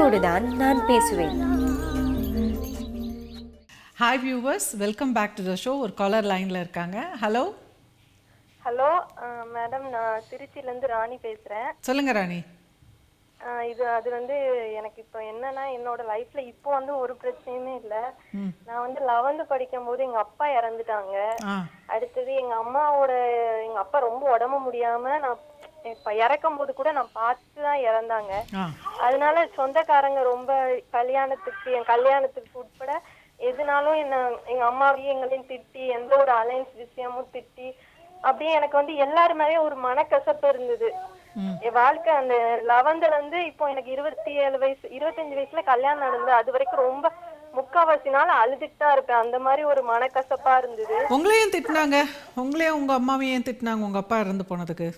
உங்களோடு தான் நான் பேசுவேன். Hi viewers welcome back to the show ஒரு காலர் லைனில் இருக்காங்க. ஹலோ ஹலோ மேடம் நான் திருச்சியிலேருந்து ராணி பேசுகிறேன் சொல்லுங்க ராணி. இது அது வந்து எனக்கு இப்போ என்னன்னா என்னோட லைஃப்ல இப்போ வந்து ஒரு பிரச்சனையுமே இல்லை. நான் வந்து லெவன்த்து படிக்கும் போது எங்க அப்பா இறந்துட்டாங்க. அடுத்தது எங்க அம்மாவோட எங்க அப்பா ரொம்ப உடம்பு முடியாம நான் இப்ப இறக்கும் போது கூட நான் பார்த்து தான் இறந்தாங்க அதனால சொந்தக்காரங்க ரொம்ப கல்யாணத்துக்கு என் கல்யாணத்துக்கு உட்பட எதுனாலும் என்ன எங்க அம்மாவையும் எங்களையும் திட்டி எந்த ஒரு அலைன்ஸ் விஷயமும் திட்டி அப்படியே எனக்கு வந்து எல்லாரு மேலேயும் ஒரு மனக்கசப்பு இருந்தது. என் வாழ்க்கை அந்த லெவன்த்ல இருந்து இப்போ எனக்கு இருபத்தி ஏழு வயசு இருபத்தஞ்சு வயசுல கல்யாணம் நடந்தது. அது வரைக்கும் ரொம்ப முக்காவாசி நாள் அழுதுட்டு தான் இருப்பேன். அந்த மாதிரி ஒரு மனக்கசப்பா இருந்தது. உங்களையும் திட்டினாங்க. உங்களையும் உங்கள் அம்மாவையும் திட்டினாங்க. உங்கள் அப்பா இறந்து போனதுக்கு.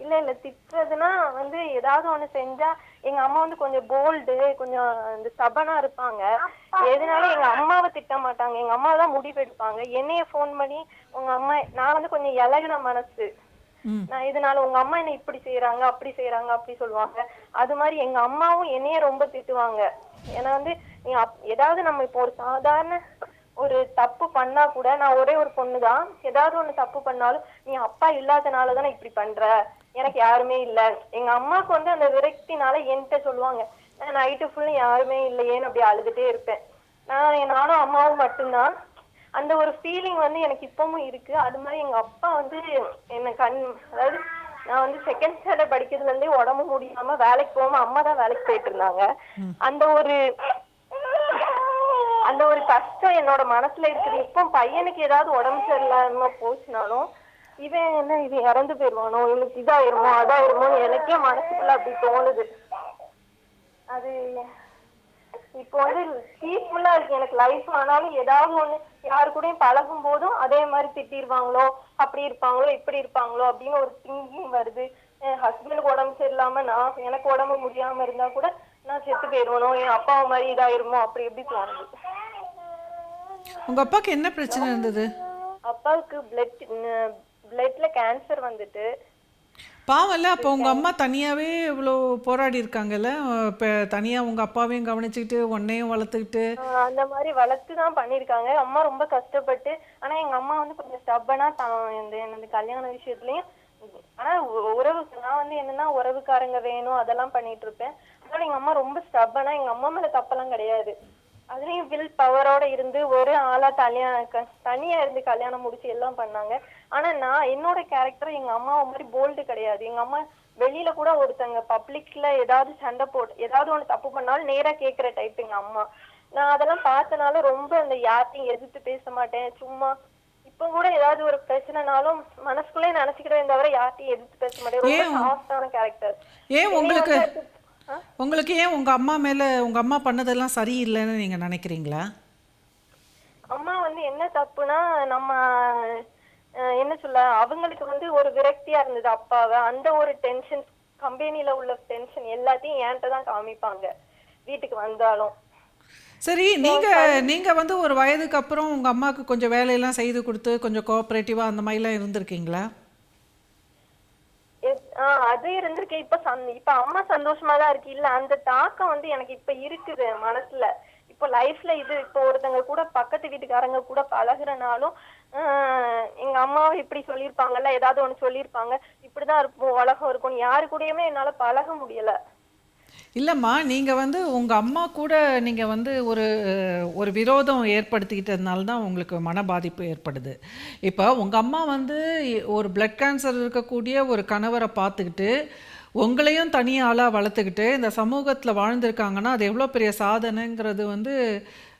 இல்ல இல்ல திட்டுறதுன்னா வந்து ஏதாவது ஒண்ணு செஞ்சா எங்க அம்மா வந்து கொஞ்சம் போல்டு கொஞ்சம் இந்த சபனா இருப்பாங்க. எதுனாலும் எங்க அம்மாவை திட்ட மாட்டாங்க. எங்க அம்மா தான் முடிவு எடுப்பாங்க. என்னைய ஃபோன் பண்ணி உங்க அம்மா நான் வந்து கொஞ்சம் இலகுன மனசு. நான் இதனால உங்க அம்மா என்ன இப்படி செய்யறாங்க அப்படி செய்யறாங்க அப்படி சொல்லுவாங்க. அது மாதிரி எங்க அம்மாவும் என்னைய ரொம்ப திட்டுவாங்க. ஏன்னா வந்து நீ அப்- ஏதாவது நம்ம இப்போ ஒரு சாதாரண ஒரு தப்பு பண்ணா கூட நான் ஒரே ஒரு பொண்ணு தான் ஏதாவது ஒண்ணு தப்பு பண்ணாலும் நீ அப்பா இல்லாதனால தானே இப்படி பண்ற? எனக்கு யாருமே இல்ல. எங்க அம்மாவுக்கு வந்து அந்த விரக்தினால என்கிட்ட சொல்லுவாங்க நான் நைட்டு ஃபுல்லும் யாருமே இல்லையேன்னு அப்படி அழுதுட்டே இருப்பேன். நான் நானும் அம்மாவும் மட்டும்தான். அந்த ஒரு ஃபீலிங் வந்து எனக்கு இப்பவும் இருக்கு. அது மாதிரி எங்க அப்பா வந்து என்ன கண் அதாவது நான் வந்து செகண்ட் ஸ்டாண்டர்ட் படிக்கிறதுல இருந்தே உடம்பு முடியாம வேலைக்கு போகாம அம்மா தான் வேலைக்கு போயிட்டு இருந்தாங்க. அந்த ஒரு அந்த ஒரு கஷ்டம் என்னோட மனசுல இருக்குது. இப்போ பையனுக்கு ஏதாவது உடம்பு சரியில்லாம போச்சுனாலும் இவன் என்ன இவன் இறந்து போயிடுவானோ இவனுக்கு இதாயிருமோ அதாயிருமோ எனக்கே மனசுக்குள்ள அப்படி தோணுது. அது இப்போ வந்து பீஸ்ஃபுல்லா இருக்கு. எனக்கு லைஃப் ஆனாலும் ஏதாவது ஒண்ணு யாரு கூடயும் பழகும் போதும் அதே மாதிரி திட்டிருவாங்களோ அப்படி இருப்பாங்களோ இப்படி இருப்பாங்களோ அப்படின்னு ஒரு திங்கிங் வருது. என் ஹஸ்பண்டுக்கு உடம்பு சரியில்லாம நான் எனக்கு உடம்பு முடியாம இருந்தா கூட நான் செத்து போயிடுவனோ என் அப்பாவை மாதிரி இதாயிருமோ? அப்படி எப்படி தோணுது? உங்கள் அப்பாவுக்கு என்ன பிரச்சனை இருந்தது? அப்பாவுக்கு பிளட் பிளட்ல கேன்சர் வந்துட்டு பாவம்ல அப்போ உங்கள் அம்மா தனியாகவே இவ்வளோ போராடி இருக்காங்கல்ல? இப்போ தனியாக உங்கள் அப்பாவையும் கவனிச்சுக்கிட்டு உன்னையும் வளர்த்துக்கிட்டு. அந்த மாதிரி வளர்த்து தான் பண்ணிருக்காங்க அம்மா ரொம்ப கஷ்டப்பட்டு ஆனா எங்க அம்மா வந்து கொஞ்சம் ஸ்டப்பனா தான் இந்த இந்த கல்யாண விஷயத்துலயும். ஆனா உ- உறவு நான் வந்து என்னன்னா உறவுக்காரங்க வேணும் அதெல்லாம் பண்ணிட்டு இருப்பேன். அதனால எங்க அம்மா ரொம்ப ஸ்டப்பனா எங்க அம்மா மேல தப்பெல்லாம் கிடையாது. அதுலயும் வில் பவரோட இருந்து ஒரு ஆளா தனியா தனியா இருந்து கல்யாணம் முடிச்சு எல்லாம் பண்ணாங்க. ஆனா நான் என்னோட கேரக்டர் எங்க அம்மாவை மாதிரி போல்டு கிடையாது. எங்க அம்மா வெளியில கூட ஒருத்தங்க பப்ளிக்ல ஏதாவது சண்டை போட்டு ஏதாவது ஒண்ணு தப்பு பண்ணாலும் நேரா கேக்குற டைப் எங்க அம்மா. நான் அதெல்லாம் பார்த்தனால ரொம்ப அந்த யார்ட்டையும் எதிர்த்து பேச மாட்டேன். சும்மா இப்ப கூட ஏதாவது ஒரு பிரச்சனைனாலும் மனசுக்குள்ளே நினைச்சுக்கிறேன் தவிர யார்ட்டையும் எதிர்த்து பேச மாட்டேன். ரொம்ப? சாஃப்டான கேரக்டர் ஏன் உங்களுக்கு உங்களுக்கு ஏன் உங்கள் அம்மா மேலே உங்கள் அம்மா பண்ணதெல்லாம் சரியில்லைன்னு நீங்கள் நினைக்கிறீங்களா? அம்மா வந்து என்ன தப்புனா நம்ம என்ன சொல்ல அவங்களுக்கு வந்து ஒரு விரக்தியா இருந்தது அப்பாவை. அந்த ஒரு டென்ஷன் கம்பெனில உள்ள டென்ஷன் எல்லாத்தையும் என்கிட்ட தான் காமிப்பாங்க. வீட்டுக்கு வந்தாலும். சரி நீங்க நீங்க வந்து ஒரு வயதுக்கு அப்புறம் உங்க அம்மாவுக்கு கொஞ்சம் வேலையெல்லாம் செய்து கொடுத்து கொஞ்சம் கோஆப்ரேட்டிவா அந்த மாதிரிலாம் இருந்திருக்கீங்களா? ஆஹ் அது இருந்திருக்கு. இப்ப சந்- இப்ப அம்மா சந்தோஷமா தான் இருக்கு. இல்ல அந்த தாக்கம் வந்து எனக்கு இப்ப இருக்குது மனசுல. இப்போ லைஃப்ல இது இப்போ ஒருத்தங்க கூட பக்கத்து வீட்டுக்காரங்க கூட பழகுறனாலும் எங்க அம்மாவை இப்படி சொல்லியிருப்பாங்கல்ல ஏதாவது ஒண்ணு சொல்லியிருப்பாங்க. இப்படிதான் இருக்கும் உலகம் இருக்கும். யாரு கூடயுமே என்னால பழக முடியல. இல்லைம்மா நீங்கள் வந்து உங்கள் அம்மா கூட நீங்கள் வந்து ஒரு ஒரு விரோதம் ஏற்படுத்திக்கிட்டதுனால தான் உங்களுக்கு மன பாதிப்பு ஏற்படுது. இப்போ உங்கள் அம்மா வந்து ஒரு பிளட் கேன்சர் இருக்கக்கூடிய ஒரு கணவரை பார்த்துக்கிட்டு உங்களையும் தனியாளாக ஆளாக வளர்த்துக்கிட்டு இந்த சமூகத்தில் வாழ்ந்திருக்காங்கன்னா அது எவ்வளோ பெரிய சாதனைங்கிறது வந்து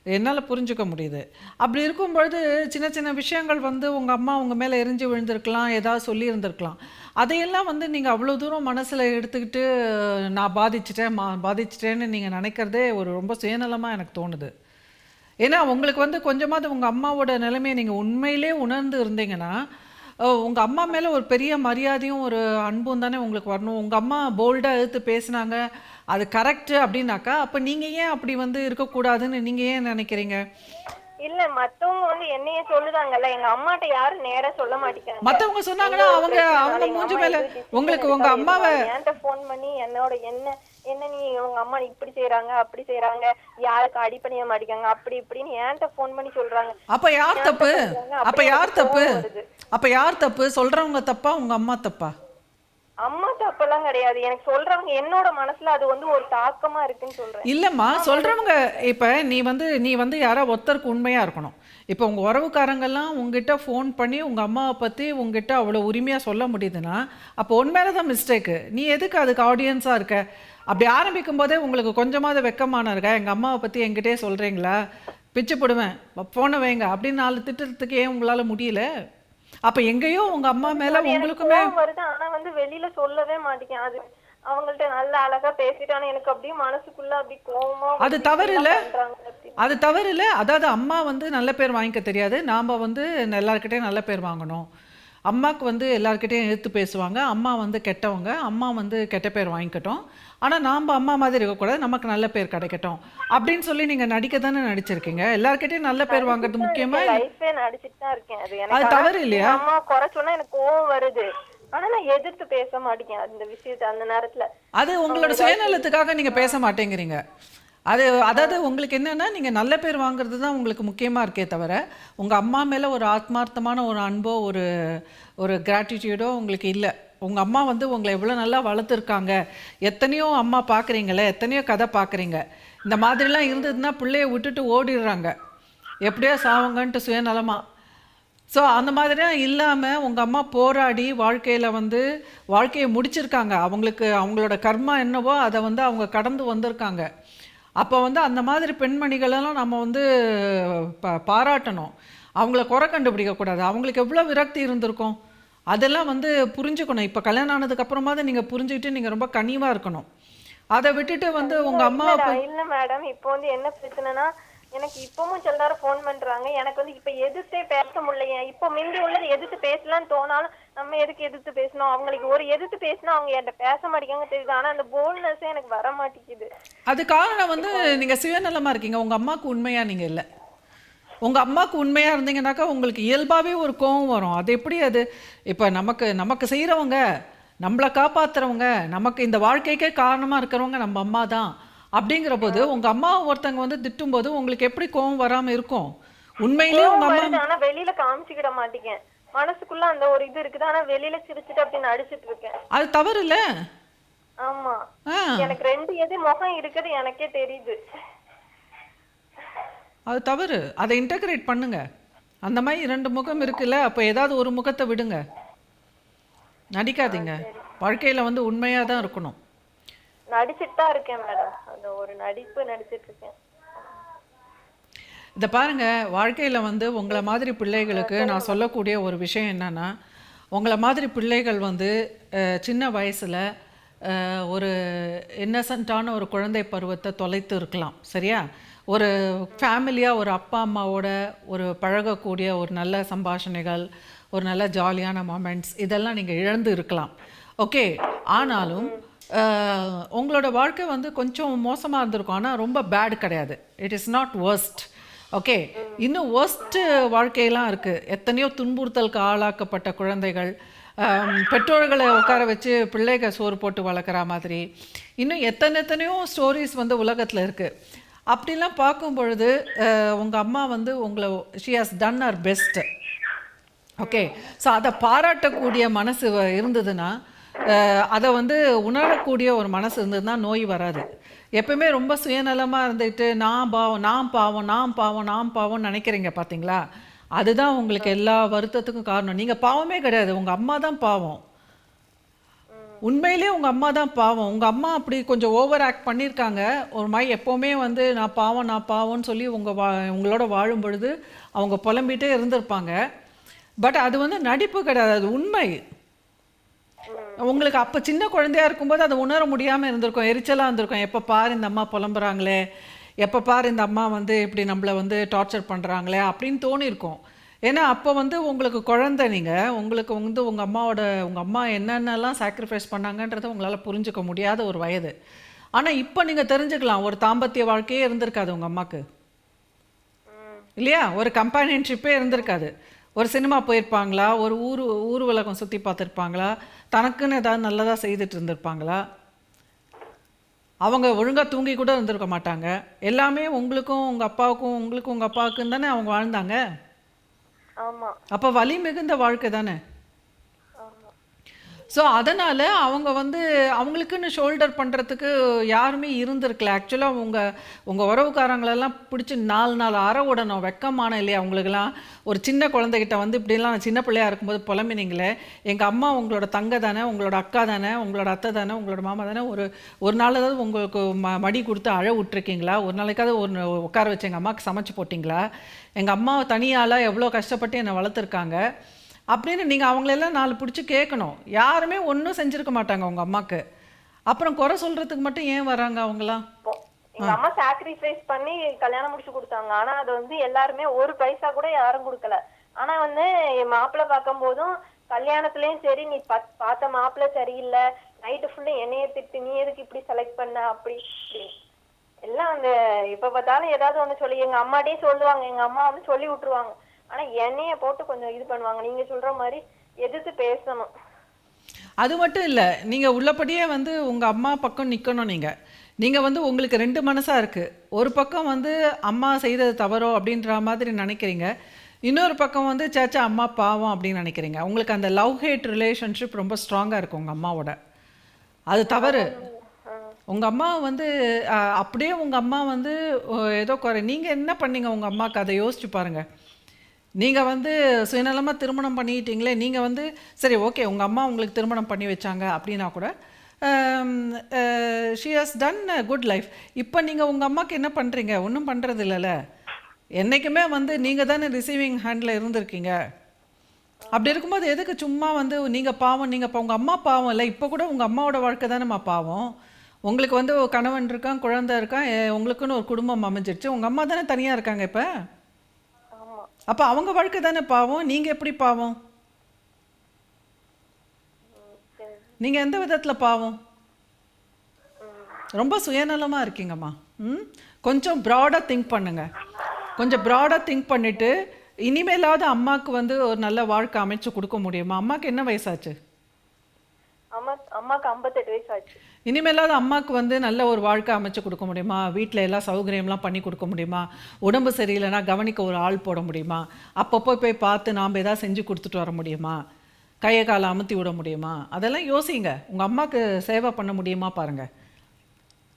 என்னால் புரிஞ்சுக்க முடியுது. அப்படி இருக்கும் பொழுது சின்ன சின்ன விஷயங்கள் வந்து உங்கள் அம்மா உங்கள் மேலே எரிஞ்சு விழுந்திருக்கலாம் ஏதாவது சொல்லியிருந்திருக்கலாம். அதையெல்லாம் வந்து நீங்கள் அவ்வளோ தூரம் மனசில் எடுத்துக்கிட்டு நான் பாதிச்சிட்டேன் மா பாதிச்சிட்டேன்னு நீங்கள் நினைக்கிறதே ஒரு ரொம்ப சுயநலமாக எனக்கு தோணுது. ஏன்னா உங்களுக்கு வந்து கொஞ்சமாவது உங்கள் அம்மாவோட நிலைமையை நீங்கள் உண்மையிலே உணர்ந்து இருந்தீங்கன்னா உங்கள் அம்மா மேலே ஒரு பெரிய மரியாதையும் ஒரு அன்பும் தானே உங்களுக்கு வரணும். உங்கள் அம்மா போல்டாக எடுத்து பேசுனாங்க. அது கரெக்டு அப்படின்னாக்கா அப்போ நீங்கள் ஏன் அப்படி வந்து இருக்கக்கூடாதுன்னு நீங்கள் ஏன் நினைக்கிறீங்க? இல்ல மத்தவங்க வந்து என்னைய சொல்லுதாங்கல்ல. எங்க அம்மாட்ட யாரும் நேரா சொல்ல மாட்டேங்கிறாங்க. மத்தவங்க சொன்னாங்கன்னா அவங்க அவங்க மூஞ்சி மேல உங்களுக்கு உங்க அம்மாவை என்கிட்ட ஃபோன் பண்ணி என்னோட என்ன என்ன நீ உங்க அம்மா இப்படி செய்யறாங்க அப்படி செய்யறாங்க யாருக்கு அடிப்பணிய மாட்டேங்காங்க அப்படி இப்படின்னு என்கிட்ட ஃபோன் பண்ணி சொல்றாங்க. அப்ப யார் தப்பு? அப்ப யார் தப்பு. அப்ப யார் தப்பு? சொல்றவங்க தப்பா உங்க அம்மா தப்பா? அம்மா தப்பெல்லாம் கிடையாது. எனக்கு சொல்றவங்க என்னோட மனசுல அது வந்து ஒரு தாக்கமா இருக்குன்னு சொல்றேன். இல்லைம்மா சொல்கிறவங்க இப்போ நீ வந்து நீ வந்து யாரோ ஒருத்தருக்கு உண்மையாக இருக்கணும். இப்போ உங்கள் உறவுக்காரங்கெல்லாம் உங்ககிட்ட ஃபோன் பண்ணி உங்கள் அம்மாவை பற்றி உங்ககிட்ட அவ்வளோ உரிமையாக சொல்ல முடியுதுன்னா அப்போ உண்மையில தான் மிஸ்டேக்கு நீ எதுக்கு அதுக்கு ஆடியன்ஸாக இருக்க? அப்படி ஆரம்பிக்கும் போதே உங்களுக்கு கொஞ்சமாவது வெக்கமான இருக்கா? எங்கள் அம்மாவை பற்றி என்கிட்டயே சொல்கிறீங்களா பிச்சு போடுவேன். ஃபோனை வைங்க. அப்படின்னு நாலு திட்டத்துக்கு ஏன் உங்களால் முடியல? அப்போ எங்கேயோ உங்கள் அம்மா மேலே உங்களுக்குமே வருது. ஆனா வந்து வெளியில சொல்லவே மாட்டேங்க அது அவங்கள்ட்ட நல்ல அழகா பேசிட்டு ஆனா எனக்கு அப்படியே மனசுக்குள்ள அப்படி கோவமா அது தவறு இல்ல? அது தவறு இல்லை. அதாவது அம்மா வந்து நல்ல பேர் வாங்கிக்க தெரியாது. நாம் வந்து எல்லாருக்கிட்டையும் நல்ல பேர் வாங்கணும். அம்மாவுக்கு வந்து எல்லாருக்கிட்டையும் எடுத்து பேசுவாங்க. அம்மா வந்து கெட்டவங்க. அம்மா வந்து கெட்ட பேர் வாங்கிக்கட்டும். ஆனால் நாம் அம்மா மாதிரி இருக்கக்கூடாது. நமக்கு நல்ல பேர் கிடைக்கட்டும். அப்படின்னு சொல்லி நீங்கள் நடிக்க தானே நடிச்சிருக்கீங்க? எல்லாருக்கிட்டையும் நல்ல பேர் வாங்குறது முக்கியமா லைஃபே நடிச்சிட்டு தான் இருக்கேன். அது எனக்கு தவறு இல்லையா? அம்மா குறை சொன்னா எனக்கு கோவம் வருது. ஆனா நான் எதிர்த்து பேச மாட்டேங்க அந்த விஷயத்தை அந்த நேரத்துல அது உங்களோட சுயநலத்துக்காக நீங்கள் பேச மாட்டேங்கிறீங்க. அது அதாவது உங்களுக்கு என்னென்னா நீங்கள் நல்ல பேர் வாங்குறது தான் உங்களுக்கு முக்கியமாக இருக்கே தவிர உங்கள் அம்மா மேலே ஒரு ஆத்மார்த்தமான ஒரு அன்போ ஒரு ஒரு கிராட்டிடியூடோ உங்களுக்கு இல்லை. உங்கள் அம்மா வந்து உங்களை எவ்வளோ நல்லா வளர்த்துருக்காங்க. எத்தனையோ அம்மா பார்க்குறீங்களே எத்தனையோ கதை பார்க்குறீங்க இந்த மாதிரிலாம் இருந்ததுன்னா பிள்ளைய விட்டுட்டு ஓடிடுறாங்க. எப்படியோ சாவங்கன்ட்டு சுயநலமாக ஸோ அந்த மாதிரிலாம் இல்லாமல் உங்கள் அம்மா போராடி வாழ்க்கையில் வந்து வாழ்க்கையை முடிச்சிருக்காங்க. அவங்களுக்கு அவங்களோட கர்மா என்னவோ அதை வந்து அவங்க கடந்து வந்திருக்காங்க. அப்போ வந்து அந்த மாதிரி பெண்மணிகளெல்லாம் நம்ம வந்து பா பாராட்டணும். அவங்கள குறை கண்டுபிடிக்கக்கூடாது அவங்களுக்கு எவ்வளோ விரக்தி இருந்திருக்கும்? அதெல்லாம் வந்து புரிஞ்சுக்கணும். இப்போ கல்யாணம் ஆனதுக்கு அப்புறமாவது நீங்கள் புரிஞ்சுக்கிட்டு நீங்கள் ரொம்ப கனிவாக இருக்கணும். அதை விட்டுட்டு வந்து உங்கள் அம்மாவை போய் இல்ல மேடம் இப்போ வந்து என்ன பிரச்சனைனா எனக்கு இப்பவும் சில நேரம் ஃபோன் பண்றாங்க. எனக்கு வந்து இப்ப எதிர்த்தே பேச முடியலையே. இப்போ முந்தி உள்ளது எதிர்த்து பேசலாம்னு தோணாலும் நம்ம எதுக்கு எதிர்த்து பேசணும்? அவங்களுக்கு ஒரு எதிர்த்து பேசினா அவங்க என்கிட்ட பேச மாட்டேங்காங்க தெரியுது. ஆனா அந்த போல்னஸே எனக்கு வர மாட்டேங்குது. அது காரணம் வந்து நீங்கள் சுயநலமாக இருக்கீங்க. உங்கள் அம்மாவுக்கு உண்மையாக நீங்கள் இல்லை. உங்கள் அம்மாவுக்கு உண்மையாக இருந்தீங்கன்னாக்கா உங்களுக்கு இயல்பாகவே ஒரு கோவம் வரும். அது எப்படி அது? இப்போ நமக்கு நமக்கு செய்கிறவங்க நம்மளை காப்பாத்துறவங்க நமக்கு இந்த வாழ்க்கைக்கே காரணமாக இருக்கிறவங்க நம்ம அம்மா தான். அப்படிங்கிற போது உங்கள் அம்மா ஒருத்தங்க வந்து திட்டும்போது உங்களுக்கு எப்படி கோவம் வராமல் இருக்கும்? உண்மையிலேயே உங்கள் கோவம் அம்மா வெளியில காமிச்சுக்கிட மாட்டேங்க. மனசுக்குள்ள அந்த ஒரு இது இருக்குது. ஆனா வெளியில சிரிச்சுட்டு அப்படி நடிச்சிட்டு இருக்கேன். அது தவறு இல்லை ஆமா எனக்கு ரெண்டு எது முகம் இருக்குது எனக்கே தெரியுது. அது தவறு. அதை இன்டகிரேட் பண்ணுங்க. அந்த மாதிரி இரண்டு முகம் இருக்குல்ல அப்போ ஏதாவது ஒரு முகத்தை விடுங்க. நடிக்காதீங்க. வாழ்க்கையில் வந்து உண்மையாக தான் இருக்கணும். நடிச்சிட்டு தான் இருக்கேன் மேடம். அந்த ஒரு நடிப்பு நடிச்சிட்டு இருக்கேன். இதை பாருங்கள் வாழ்க்கையில் வந்து உங்களை மாதிரி பிள்ளைகளுக்கு நான் சொல்லக்கூடிய ஒரு விஷயம் என்னென்னா உங்களை மாதிரி பிள்ளைகள் வந்து சின்ன வயசில் ஒரு இன்னசென்ட்டான ஒரு குழந்தை பருவத்தை தொலைத்து இருக்கலாம் சரியா? ஒரு ஃபேமிலியாக ஒரு அப்பா அம்மாவோட ஒரு பழகக்கூடிய ஒரு நல்ல சம்பாஷணைகள் ஒரு நல்ல ஜாலியான மொமெண்ட்ஸ் இதெல்லாம் நீங்கள் இழந்து இருக்கலாம். ஓகே ஆனாலும் உங்களோட வாழ்க்கை வந்து கொஞ்சம் மோசமாக இருந்திருக்கும். ஆனால் ரொம்ப பேட் கிடையாது. It is not worst okay இன்னும் ஒஸ்ட்டு வாழ்க்கையெல்லாம் இருக்குது எத்தனையோ துன்புறுத்தலுக்கு ஆளாக்கப்பட்ட குழந்தைகள் பெற்றோர்களை உட்கார வச்சு பிள்ளைகள் சோறு போட்டு வளர்க்குற மாதிரி. இன்னும் எத்தனை எத்தனையோ ஸ்டோரிஸ் வந்து உலகத்தில் இருக்குது அப்படிலாம் பார்க்கும் பொழுது உங்கள் அம்மா வந்து உங்களை she has done her best okay so அதை பாராட்டக்கூடிய மனசு இருந்ததுன்னா அதை வந்து உணரக்கூடிய ஒரு மனசு இருந்ததுன்னா நோய் வராது. எப்பவுமே ரொம்ப சுயநலமாக இருந்துட்டு நான் பாவம் நான் பாவம் நான் பாவம் நான் பாவம்னு நினைக்கிறீங்க பார்த்தீங்களா அதுதான் உங்களுக்கு எல்லா வருத்தத்துக்கும் காரணம். நீங்கள் பாவமே கிடையாது. உங்கள் அம்மா தான் பாவம். உண்மையிலேயே உங்கள் அம்மா தான் பாவம். உங்கள் அம்மா அப்படி கொஞ்சம் ஓவர் ஆக்ட் பண்ணியிருக்காங்க. ஒரு மாதிரி எப்போவுமே வந்து நான் பாவம் நான் பாவம்னு சொல்லி உங்கள் வா உங்களோட வாழும் பொழுது அவங்க புலம்பிகிட்டே இருந்திருப்பாங்க. பட் அது வந்து நடிப்பு கிடையாது. அது உண்மை. உங்களுக்கு அப்போ சின்ன குழந்தையா இருக்கும்போது அதை உணர முடியாமல் இருந்திருக்கும். எரிச்சலாக இருந்திருக்கும். எப்போ பாரு இந்த அம்மா புலம்புறாங்களே? எப்போ பாரு இந்த அம்மா வந்து இப்படி நம்மளை வந்து டார்ச்சர் பண்ணுறாங்களே அப்படின்னு தோணியிருக்கும் ஏன்னா அப்போ வந்து உங்களுக்கு குழந்தை நீங்கள் உங்களுக்கு வந்து உங்கள் அம்மாவோட உங்கள் அம்மா என்னென்னலாம் சாக்ரிஃபைஸ் பண்ணாங்கன்றதை உங்களால் புரிஞ்சுக்க முடியாத ஒரு வயது. ஆனால் இப்போ நீங்கள் தெரிஞ்சுக்கலாம். ஒரு தாம்பத்திய வாழ்க்கையே இருந்திருக்காது உங்கள் அம்மாக்கு. இல்லையா? ஒரு கம்பானியன்ஷிப்பே இருந்திருக்காது. ஒரு சினிமா போயிருப்பாங்களா? ஒரு ஊர் ஊர் உலகம் சுற்றி பார்த்துருப்பாங்களா? தனக்குன்னு ஏதாவது நல்லதாக செய்துட்டு இருந்திருப்பாங்களா? அவங்க ஒழுங்காக தூங்கி கூட இருந்திருக்க மாட்டாங்க. எல்லாமே உங்களுக்கும் உங்கள் அப்பாவுக்கும் உங்களுக்கும் உங்கள் அப்பாவுக்கும் தானே அவங்க வாழ்ந்தாங்க? அப்போ வலி மிகுந்த வாழ்க்கை தானே? ஸோ அதனால் அவங்க வந்து அவங்களுக்குன்னு ஷோல்டர் பண்ணுறதுக்கு யாருமே இருந்திருக்கல. ஆக்சுவலாக உங்கள் உங்கள் உறவுக்காரங்களெல்லாம் பிடிச்சி நாலு நாலு அற விடணும் வெக்கமான இல்லையா அவங்களுக்குலாம் ஒரு சின்ன குழந்தைகிட்ட வந்து இப்படிலாம் நான் சின்ன பிள்ளையா இருக்கும்போது புலம்பினீங்களே. எங்கள் அம்மா உங்களோட தங்க தானே உங்களோட அக்கா தானே உங்களோட அத்தை தானே உங்களோட மாமா தானே ஒரு ஒரு நாள் ஏதாவது உங்களுக்கு ம மடி கொடுத்து அழ விட்ருக்கீங்களா ஒரு நாளைக்காவது ஒரு உட்கார வச்சு எங்கள் அம்மாவுக்கு சமைச்சு போட்டிங்களா? எங்கள் அம்மா தனியால் எவ்வளோ கஷ்டப்பட்டு என்னை வளர்த்துருக்காங்க. அப்படின்னு நீங்கள் அவங்களெல்லாம் நாலு பிடிச்சி கேட்கணும் யாருமே ஒன்றும் செஞ்சுருக்க மாட்டாங்க உங்கள் அம்மாவுக்கு அப்புறம் குறை சொல்கிறதுக்கு மட்டும் ஏன் வராங்க அவங்களாம் எங்க அம்மா சாக்ரிஃபைஸ் பண்ணி கல்யாணம் முடிச்சு கொடுத்தாங்க. ஆனா அது வந்து எல்லாருமே ஒரு பைசா கூட யாரும் கொடுக்கல. ஆனா வந்து என் மாப்பிள்ளை பார்க்கும் போதும் கல்யாணத்துலயும் சரி நீ பத்- பார்த்த மாப்பிள்ளை சரியில்லை. நைட்டு ஃபுல்லா என்னைய திட்டு நீ எதுக்கு இப்படி செலக்ட் பண்ண? அப்படி எல்லாம் அந்த இப்ப பார்த்தாலும் ஏதாவது ஒண்ணு சொல்லி எங்க அம்மாட்டே சொல்லுவாங்க. எங்க அம்மா வந்து சொல்லி விட்டுருவாங்க. ஆனா என்னைய போட்டு கொஞ்சம் இது பண்ணுவாங்க. நீங்க சொல்ற மாதிரி எதிர்த்து பேசணும். அது மட்டும் இல்லை நீங்கள் உள்ளபடியே வந்து உங்கள் அம்மா பக்கம் நிற்கணும் நீங்கள் நீங்கள் வந்து உங்களுக்கு ரெண்டு மனசாக இருக்குது ஒரு பக்கம் வந்து அம்மா செய்தது தவறோ அப்படின்ற மாதிரி நினைக்கிறீங்க. இன்னொரு பக்கம் வந்து சேச்சா அம்மா பாவம் அப்படின்னு நினைக்கிறீங்க. உங்களுக்கு அந்த லவ் ஹேட் ரிலேஷன்ஷிப் ரொம்ப ஸ்ட்ராங்காக இருக்கும் உங்கள் அம்மாவோட. அது தவறு. உங்கள் அம்மா வந்து அப்படியே உங்கள் அம்மா வந்து ஏதோ குறை. நீங்கள் என்ன பண்ணீங்க உங்கள் அம்மாவுக்கு அதை யோசிச்சு பாருங்கள் நீங்கள் வந்து சுயநலமாக திருமணம் பண்ணிக்கிட்டீங்களே நீங்கள் வந்து சரி ஓகே உங்கள் அம்மா உங்களுக்கு திருமணம் பண்ணி வச்சாங்க அப்படின்னா கூட she has done good life இப்போ நீங்கள் உங்கள் அம்மாவுக்கு என்ன பண்ணுறீங்க ஒன்றும் பண்ணுறது இல்லைல்ல என்றைக்குமே வந்து நீங்கள் தானே ரிசீவிங் ஹேண்டில் இருந்திருக்கீங்க. அப்படி இருக்கும்போது எதுக்கு சும்மா வந்து நீங்கள் பாவம் நீங்கள் இப்போ உங்கள் அம்மா பாவம் இல்லை இப்போ கூட உங்கள் அம்மாவோட வாழ்க்கை தானேம்மா பாவம். உங்களுக்கு வந்து கணவன் இருக்கான் குழந்தை இருக்கான் உங்களுக்குன்னு ஒரு குடும்பம் அமைஞ்சிருச்சு. உங்கள் அம்மா தானே தனியாக இருக்காங்க இப்போ? அப்போ அவங்க வாழ்க்கை தானே பாவம்? நீங்கள் எப்படி பாவம்? நீங்கள் எந்த விதத்தில் பாவம்? ரொம்ப சுயநலமாக இருக்கீங்கம்மா. ம்? கொஞ்சம் ப்ராடாக திங்க் பண்ணுங்க. கொஞ்சம் ப்ராடாக திங்க் பண்ணிவிட்டு இனிமேலாவது அம்மாவுக்கு வந்து ஒரு நல்ல வாழ்க்கை அமைச்சு கொடுக்க முடியுமா? அம்மாவுக்கு என்ன வயசாச்சு? அம்மா அம்மாக்கு ஐம்பத்தெட்டு வயசு ஆச்சு இனிமேலாவது அம்மாவுக்கு வந்து நல்ல ஒரு வாழ்க்கை அமைச்சு கொடுக்க முடியுமா? வீட்டில் எல்லாம் சௌகரியம்லாம் பண்ணி கொடுக்க முடியுமா? உடம்பு சரியில்லைன்னா கவனிக்க ஒரு ஆள் போட முடியுமா? அப்பப்போ போய் பார்த்து நாம் ஏதாவது செஞ்சு கொடுத்துட்டு வர முடியுமா? கையை காலை அமுத்தி விட முடியுமா? அதெல்லாம் யோசிங்க. உங்கள் அம்மாவுக்கு சேவை பண்ண முடியுமா பாருங்க.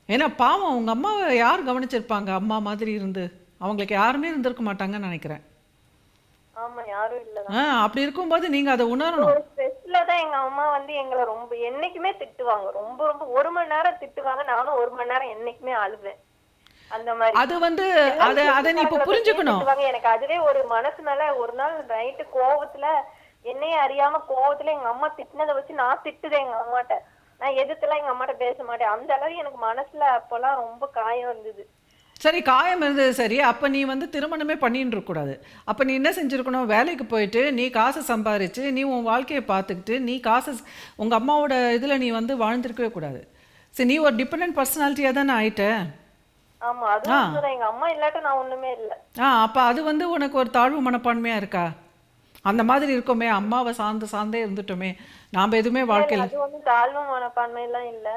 ஏன்னா பாவம் உங்கள் அம்மாவை யார் கவனிச்சிருப்பாங்க? அம்மா மாதிரி இருந்து. அவங்களுக்கு யாருமே இருந்திருக்க மாட்டாங்கன்னு நினைக்கிறேன். ஆ அப்படி இருக்கும்போது நீங்கள் அதை உணரணும். ஒரு ஸ்ட்ரெஸ்ல தான் எங்க அம்மா வந்து எங்களை ரொம்ப என்னைக்குமே திட்டுவாங்க. ரொம்ப ரொம்ப ஒரு மணி நேரம் திட்டுவாங்க. நானும் ஒரு மணி நேரம் என்னைக்குமே அழுவேன். அந்த மாதிரி. அது வந்து அதை அதை நீ இப்போ புரிஞ்சுக்கணும். எனக்கு அதுவே ஒரு மனசு மேல ஒரு நாள் நைட்டு கோவத்துல என்னையே அறியாம கோவத்துல எங்க அம்மா திட்டினதை வச்சு நான் திட்டுதேன் எங்க அம்மாட்ட. நான் எதிர்த்துலாம் எங்க அம்மாட்ட பேச மாட்டேன். அந்த அளவு எனக்கு மனசுல அப்பெல்லாம் ரொம்ப காயம் இருந்தது. சரி காயம் இருந்தது சரி அப்போ நீ வந்து திருமணமே பண்ணிட்டு இருக்கக்கூடாது அப்போ நீ என்ன செஞ்சுருக்கணும்? வேலைக்கு போயிட்டு நீ காசு சம்பாரிச்சு நீ உன் வாழ்க்கையை பார்த்துக்கிட்டு நீ காசு உங்கள் அம்மாவோட இதில் நீ வந்து வாழ்ந்திருக்கவே கூடாது. சரி நீ ஒரு டிபெண்ட் பர்சனாலிட்டியாக தானே ஆயிட்ட? ஆமா அது உண்மைதான். எங்க அம்மா இல்லாட்டும் நான் ஒண்ணுமே இல்ல. ஆ அப்போ அது வந்து உனக்கு ஒரு தாழ்வு மனப்பான்மையாக இருக்கா? அந்த மாதிரி இருக்கோமே அம்மாவை சார்ந்து சார்ந்தே இருந்துட்டோமே நாம் எதுவுமே வாழ்க்கையில் அது ஒண்ணும் தாழ்வு மனப்பான்மை எல்லாம் இல்ல.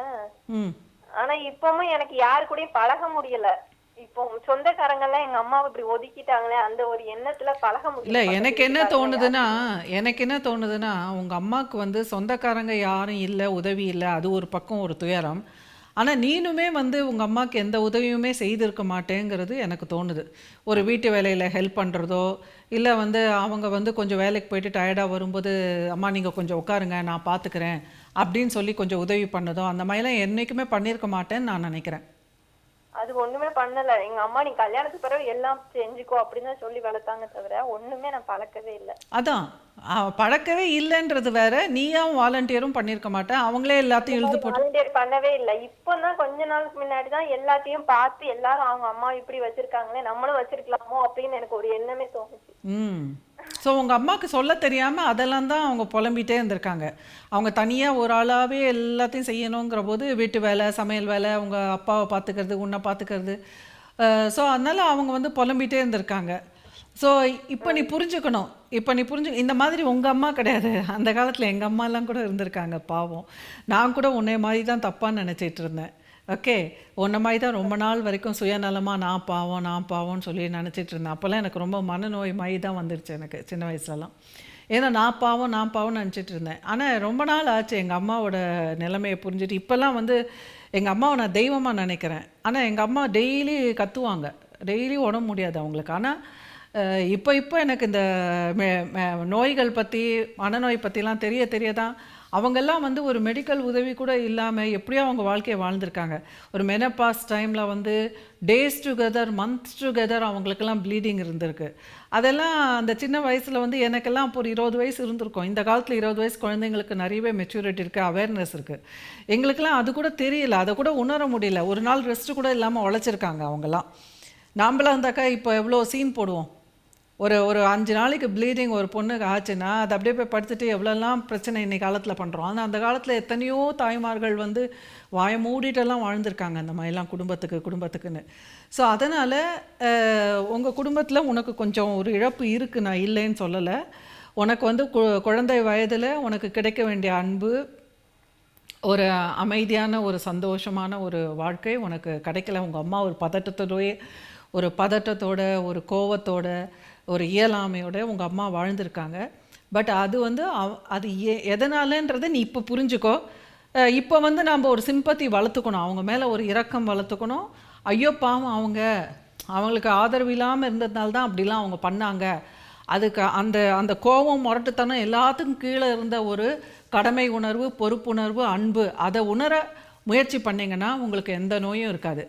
ம். ஆனா இப்பவும் எனக்கு யாரு கூடயும் பழக முடியல. இப்போ சொந்தக்காரங்க எல்லாம் எங்க அம்மாவை இப்படி ஒதுக்கிட்டாங்களே அந்த ஒரு எண்ணத்துல பழக முடியல இல்லை எனக்கு என்ன தோணுதுன்னா எனக்கு என்ன தோணுதுன்னா உங்கள் அம்மாவுக்கு வந்து சொந்தக்காரங்க யாரும் இல்லை உதவி இல்லை அது ஒரு பக்கம் ஒரு துயரம். ஆனால் நீனுமே வந்து உங்கள் அம்மாவுக்கு எந்த உதவியுமே செய்திருக்க மாட்டேங்கிறது எனக்கு தோணுது. ஒரு வீட்டு வேலையில் ஹெல்ப் பண்ணுறதோ இல்லை வந்து அவங்க வந்து கொஞ்சம் வேலைக்கு போயிட்டு டயர்டாக வரும்போது அம்மா நீங்கள் கொஞ்சம் உட்காருங்க நான் பார்த்துக்கிறேன் அப்படின்னு சொல்லி கொஞ்சம் உதவி பண்ணதோ அந்த மாதிரிலாம் என்றைக்குமே பண்ணியிருக்க மாட்டேன்னு நான் நினைக்கிறேன். அது ஒண்ணுமே பண்ணல. எங்க அம்மா நீ கல்யாணத்துக்கு பிறகு எல்லாம் செஞ்சுக்கோ அப்படின்னு தான் சொல்லி வளர்த்தாங்க தவிர ஒண்ணுமே நான் பழக்கவே இல்ல. அதான். பழக்கவே இல்லைன்றது வேற. நீயும் வாலண்டியரும் பண்ணியிருக்க மாட்டேன் அவங்களே எல்லாத்தையும் இழுத்து போட்டு வாலண்டியர் பண்ணவே இல்ல. இப்பதான் கொஞ்ச நாளுக்கு முன்னாடி தான் எல்லாத்தையும் பார்த்து எல்லாரும் அவங்க அம்மா இப்படி வச்சிருக்காங்களே நம்மளும் வச்சிருக்கலாமோ அப்படின்னு எனக்கு ஒரு எண்ணமே தோணுச்சு. ஸோ உங்கள் அம்மாவுக்கு சொல்ல தெரியாமல் அதெல்லாம் தான் அவங்க புலம்பிகிட்டே இருந்திருக்காங்க. அவங்க தனியாக ஒரு ஆளாகவே எல்லாத்தையும் செய்யணுங்கிற போது வீட்டு வேலை சமையல் வேலை அவங்க அப்பாவை பார்த்துக்கிறது உன்னை பார்த்துக்கிறது. ஸோ அதனால் அவங்க வந்து புலம்பிகிட்டே இருந்திருக்காங்க. ஸோ இப்போ நீ புரிஞ்சுக்கணும். இப்போ நீ புரிஞ்சு இந்த மாதிரி உங்கள் அம்மா கிடையாது. அந்த காலத்தில் எங்கள் அம்மாலாம் கூட இருந்திருக்காங்க பாவம். நான் கூட உன்னை மாதிரி தான் தப்பான்னு நினச்சிட்டு இருந்தேன். ஓகே உன்ன மாதிரி தான் ரொம்ப நாள் வரைக்கும் சுயநலமாக நான் பாவம் நான் பாவம்னு சொல்லி நினச்சிட்டு இருந்தேன். அப்போல்லாம் எனக்கு ரொம்ப மனநோய் மாதிரி தான் வந்துருச்சு எனக்கு சின்ன வயசுலலாம். ஏன்னா நான் பாவம் நான் பாவம்னு நினச்சிட்டு இருந்தேன். ஆனால் ரொம்ப நாள் ஆச்சு எங்கள் அம்மாவோட நிலைமையை புரிஞ்சுட்டு. இப்போல்லாம் வந்து எங்கள் அம்மாவை நான் தெய்வமாக நினைக்கிறேன். ஆனால் எங்கள் அம்மா டெய்லி கத்துவாங்க. டெய்லி உடம்பு முடியாது அவங்களுக்கு. ஆனால் இப்போ இப்போ எனக்கு இந்த நோய்கள் பற்றி மனநோய் பற்றிலாம் தெரிய தெரிய தான் அவங்கெல்லாம் வந்து ஒரு மெடிக்கல் உதவி கூட இல்லாமல் எப்படியோ அவங்க வாழ்க்கையை வாழ்ந்திருக்காங்க. ஒரு மெனப்பாஸ் டைமில் வந்து டேஸ் டுகெதர் மந்த்ஸ் டுகெதர் அவங்களுக்கெல்லாம் ப்ளீடிங் இருந்திருக்கு. அதெல்லாம் அந்த சின்ன வயசில் வந்து எனக்கெல்லாம் இப்போ ஒரு இருபது வயசு இருந்திருக்கும். இந்த காலத்தில் இருபது வயசு குழந்தைங்களுக்கு நிறையவே மெச்சூரிட்டி இருக்குது அவேர்னஸ் இருக்குது எங்களுக்கெல்லாம் அது கூட தெரியல அதை கூட உணர முடியல. ஒரு நாள் ரெஸ்ட்டு கூட இல்லாமல் உழைச்சிருக்காங்க அவங்கெல்லாம். நாம்பளாம் இருந்தாக்கா இப்போ எவ்வளோ சீன் போடுவோம். ஒரு ஒரு அஞ்சு நாளைக்கு ப்ளீடிங் ஒரு பொண்ணுக்கு ஆச்சுன்னா அது அப்படியே போய் படுத்துட்டு எவ்வளோலாம் பிரச்சனை இன்னைக்கு காலத்தில் பண்ணுறோம் ஆனால் அந்த காலத்தில் எத்தனையோ தாய்மார்கள் வந்து வாயை மூடிட்டெல்லாம் வாழ்ந்திருக்காங்க அந்த மாதிரிலாம் குடும்பத்துக்கு குடும்பத்துக்குன்னு. ஸோ அதனால் உங்கள் குடும்பத்தில் உனக்கு கொஞ்சம் ஒரு இழப்பு இருக்குது நான் இல்லைன்னு சொல்லலை. உனக்கு வந்து கு- குழந்தை வயதில் உனக்கு கிடைக்க வேண்டிய அன்பு ஒரு அமைதியான ஒரு சந்தோஷமான ஒரு வாழ்க்கை உனக்கு கிடைக்கல. உங்கள் அம்மா ஒரு பதட்டத்தோடயே ஒரு பதட்டத்தோட ஒரு கோவத்தோட ஒரு இயலாமையோட உங்கள் அம்மா வாழ்ந்திருக்காங்க. பட் அது வந்து அவ- அது ஏ எதனாலன்றதை நீ இப்போ புரிஞ்சுக்கோ. இப்போ வந்து நம்ம ஒரு சிம்பத்தி வளர்த்துக்கணும். அவங்க மேலே ஒரு இரக்கம் வளர்த்துக்கணும். ஐயோ பாவம் அவங்க. அவங்களுக்கு ஆதரவு இல்லாமல் இருந்ததுனால தான் அப்படிலாம் அவங்க பண்ணாங்க. அதுக்கு அந்த அந்த கோபம் முரட்டுத்தனம் எல்லாத்துக்கும் கீழே இருந்த ஒரு கடமை உணர்வு பொறுப்புணர்வு அன்பு அதை உணர முயற்சி பண்ணிங்கன்னா உங்களுக்கு எந்த நோயும் இருக்காது.